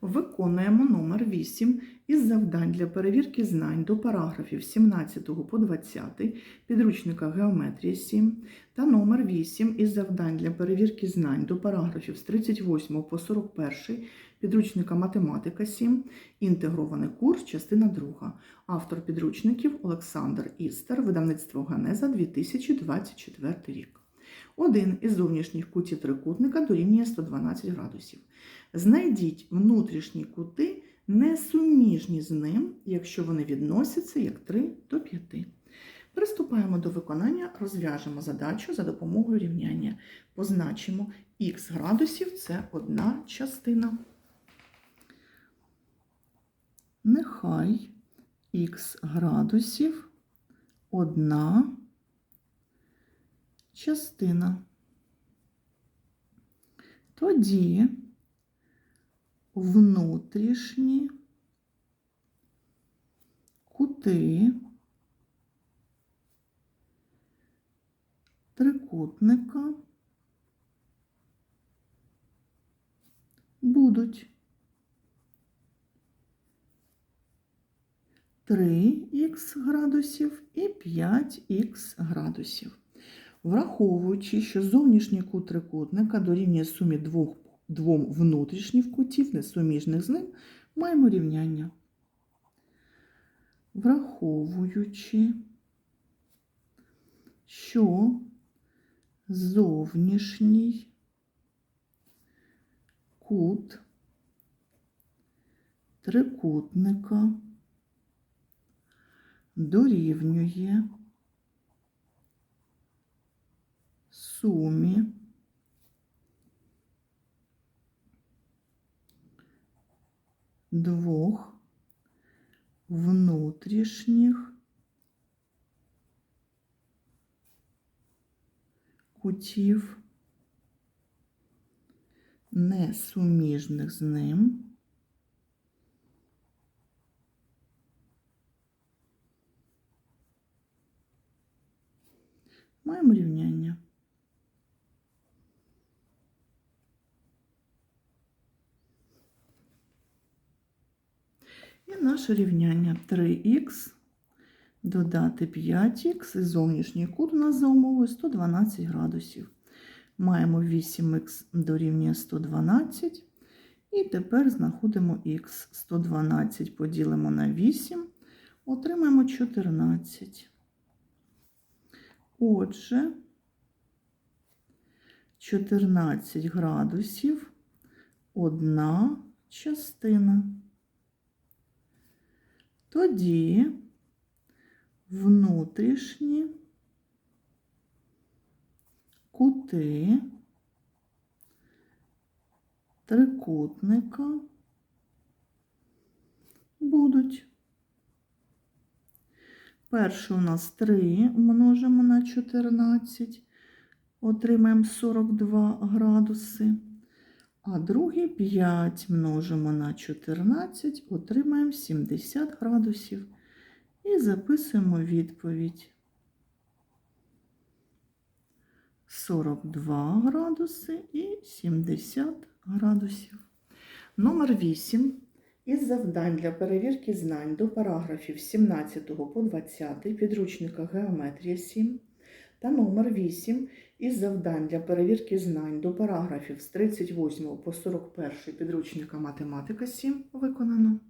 Виконуємо номер 8 із завдань для перевірки знань до параграфів 17 по 20 підручника Геометрія 7 та номер 8 із завдань для перевірки знань до параграфів з 38 по 41 підручника Математика 7, інтегрований курс, частина 2. Автор підручників Олександр Істер, видавництво Ганеза 2024 рік. Один із зовнішніх кутів трикутника дорівнює 112 градусів. Знайдіть внутрішні кути, несуміжні з ним, якщо вони відносяться як 3 до 5. Приступаємо до виконання, розв'яжемо задачу за допомогою рівняння. Позначимо х градусів це одна частина. Нехай х градусів одна частина. Тоді внутрішні кути трикутника будуть 3х градусів і 5х градусів. Враховуючи, що зовнішній кут трикутника дорівнює сумі двох, двом внутрішніх кутів, несуміжних з ним, маємо рівняння. Враховуючи, що зовнішній кут трикутника дорівнює сумі двох внутрішніх кутів, несуміжних з ним. Маємо рівняння. І наше рівняння 3х додати 5х і зовнішній кут у нас за умовою 112 градусів. Маємо 8х дорівнює 112. І тепер знаходимо х 112 поділимо на 8, отримаємо 14. Отже, 14 градусів одна частина. Тоді внутрішні кути трикутника будуть. Перший у нас 3 множимо на 14, отримаємо 42 градуси. А другий 5 множимо на 14, отримаємо 70 градусів. І записуємо відповідь. 42 градуси і 70 градусів. Номер 8. Із завдань для перевірки знань до параграфів 17 по 20 підручника Геометрія 7 та номер 8 із завдань для перевірки знань до параграфів з 38 по 41 підручника Математика 7 виконано.